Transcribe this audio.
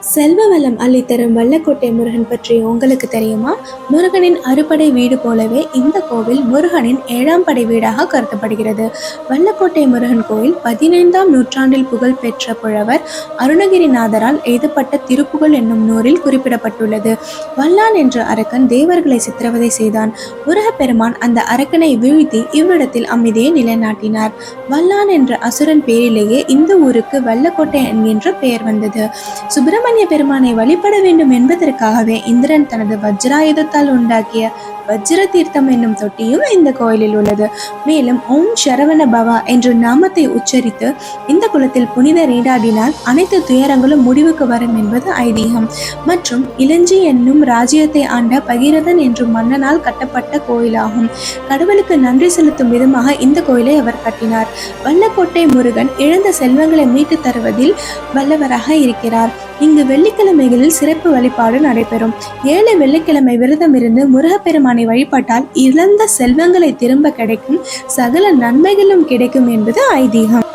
செல்வ வளம் அள்ளித்தரும் வல்லக்கோட்டை முருகன் பற்றி உங்களுக்கு தெரியுமா? முருகனின் அறுபடை வீடு போலவே இந்த கோவில் முருகனின் ஏழாம் படை வீடாக கருதப்படுகிறது. வல்லக்கோட்டை முருகன் கோயில் பதினைந்தாம் நூற்றாண்டில் புகழ் பெற்ற புழவர் அருணகிரிநாதரால் எழுதப்பட்ட திருப்புகழ் என்னும் நூறில் குறிப்பிடப்பட்டுள்ளது. வல்லான் என்ற அரக்கன் தேவர்களை சித்திரவதை செய்தான். முருகப்பெருமான் அந்த அரக்கனை வீழ்த்தி இவ்விடத்தில் அமைதியை நிலைநாட்டினார். வல்லான் என்ற அசுரன் பேரிலேயே இந்த ஊருக்கு வல்லக்கோட்டை என்கின்ற பெயர் வந்தது. சுப்பிரமணிய பெருமானை வழிபட வேண்டும் என்பதற்காகவே இந்திரன் தனது வஜ்ராயுதத்தால் உண்டாக்கிய வஜ்ர தீர்த்தம் என்னும் தொட்டியும் இந்த கோயிலில் உள்ளது. மேலும் ஓம் சரவண பவா என்ற நாமத்தை உச்சரித்து இந்த குளத்தில் புனித நீராடினால் அனைத்து துயரங்களும் முடிவுக்கு வரும் என்பது ஐதீகம். மற்றும் இளஞ்சி என்னும் ராஜ்யத்தை ஆண்ட பகீரதன் என்ற மன்னனால் கட்டப்பட்ட கோயிலாகும். கடவுளுக்கு நன்றி செலுத்தும் விதமாக இந்த கோயிலை அவர் கட்டினார். வல்லக்கோட்டை முருகன் இழந்த செல்வங்களை மீட்டு தருவதில் வல்லவராக இருக்கிறார். இங்கு வெள்ளிக்கிழமைகளில் சிறப்பு வழிபாடு நடைபெறும். ஏழு வெள்ளிக்கிழமை விரதம் இருந்து முருகப்பெருமானை வழிபட்டால் இழந்த செல்வங்களை திரும்ப கிடைக்கும் சகல நன்மைகளும் கிடைக்கும் என்பது ஐதீகம்.